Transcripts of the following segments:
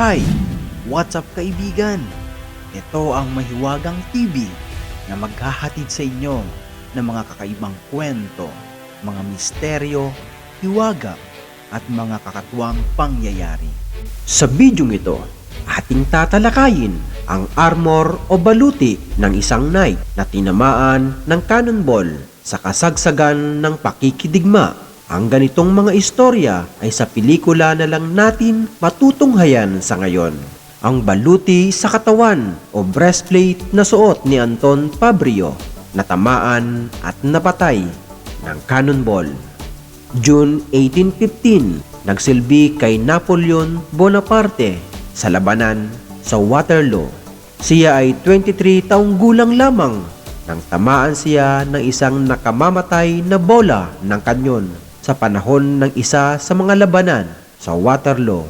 Hi! What's up kaibigan? Ito ang Mahiwagang TV na maghahatid sa inyo ng mga kakaibang kwento, mga misteryo, hiwaga at mga kakatuwang pangyayari. Sa bidyong ito, ating tatalakayin ang armor o baluti ng isang knight na tinamaan ng cannonball sa kasagsagan ng pakikidigma. Ang ganitong mga istorya ay sa pelikula na lang natin matutunghayan sa ngayon. Ang baluti sa katawan o breastplate na suot ni Anton Fabrio na tamaan at napatay ng cannonball. June 1815, nagsilbi kay Napoleon Bonaparte sa labanan sa Waterloo. Siya ay 23 taong gulang lamang nang tamaan siya ng isang nakamamatay na bola ng kanyon sa panahon ng isa sa mga labanan sa Waterloo.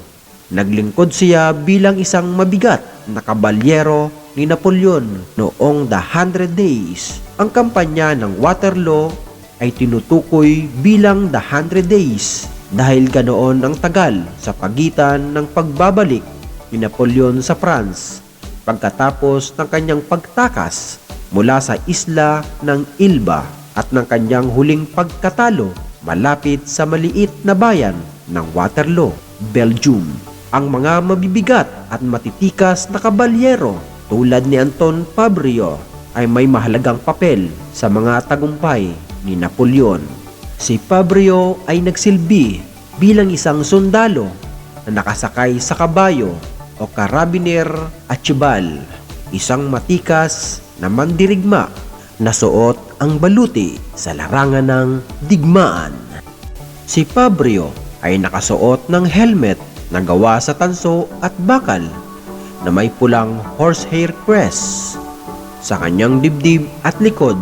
Naglingkod siya bilang isang mabigat na kabalyero ni Napoleon noong The Hundred Days. Ang kampanya ng Waterloo ay tinutukoy bilang The Hundred Days dahil ganoon ang tagal sa pagitan ng pagbabalik ni Napoleon sa France pagkatapos ng kanyang pagtakas mula sa isla ng Ilba at ng kanyang huling pagkatalo malapit sa maliit na bayan ng Waterloo, Belgium. Ang mga mabibigat at matitikas na kabalyero tulad ni Anton Fabrio ay may mahalagang papel sa mga tagumpay ni Napoleon. Si Fabrio ay nagsilbi bilang isang sundalo na nakasakay sa kabayo o karabiner atchibal, isang matikas na mandirigma na suot ang baluti sa larangan ng digmaan. Si Fabrio ay nakasuot ng helmet na gawa sa tanso at bakal na may pulang horsehair crest. Sa kanyang dibdib at likod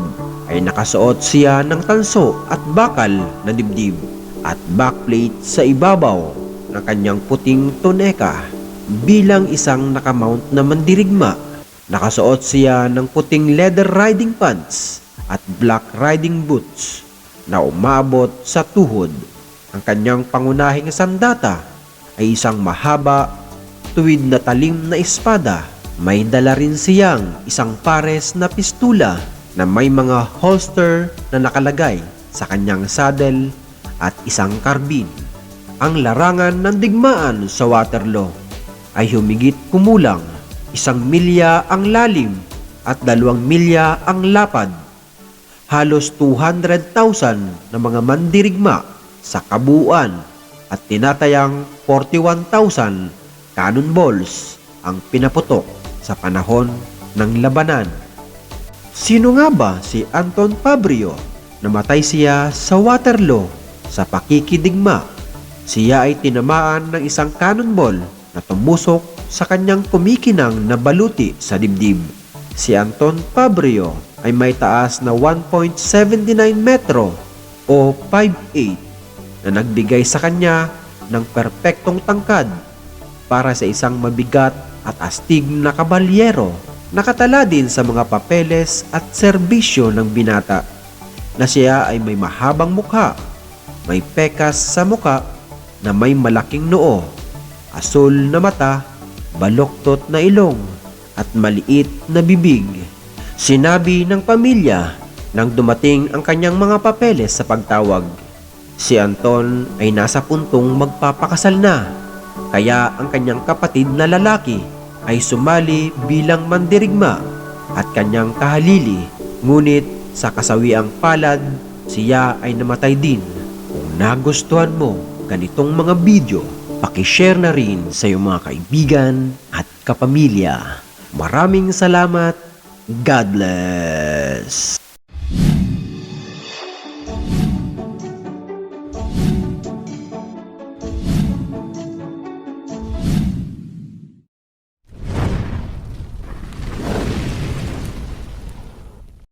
ay nakasuot siya ng tanso at bakal na dibdib at backplate sa ibabaw ng kanyang puting toneka bilang isang nakamount na mandirigma. Nakasuot siya ng puting leather riding pants at black riding boots na umabot sa tuhod. Ang kanyang pangunahing sandata ay isang mahaba, tuwid na talim na espada. May dala rin siyang isang pares na pistula na may mga holster na nakalagay sa kanyang saddle at isang karbin. Ang larangan ng digmaan sa Waterloo ay humigit kumulang isang milya ang lalim at dalawang milya ang lapad. Halos 200,000 na mga mandirigma sa kabuuan at tinatayang 41,000 cannonballs ang pinaputok sa panahon ng labanan. Sino nga ba si Anton Fabrio? Namatay siya sa Waterloo sa pakikidigma. Siya ay tinamaan ng isang cannonball na tumusok sa kanyang kumikinang na baluti sa dibdib. Si Anton Fabrio ay may taas na 1.79 metro o 5'8 na nagbigay sa kanya ng perpektong tangkad para sa isang mabigat at astig na kabalyero. Nakatala din sa mga papeles at serbisyo ng binata na siya ay may mahabang mukha, may pekas sa mukha na may malaking noo, asul na mata, baloktot na ilong at maliit na bibig. Sinabi ng pamilya nang dumating ang kanyang mga papeles sa pagtawag. Si Anton ay nasa puntong magpapakasal na, kaya ang kanyang kapatid na lalaki ay sumali bilang mandirigma at kanyang kahalili. Ngunit sa kasawiang palad, siya ay namatay din. Kung nagustuhan mo ganitong mga video, pakishare na rin sa iyong mga kaibigan at kapamilya. Maraming salamat. God bless.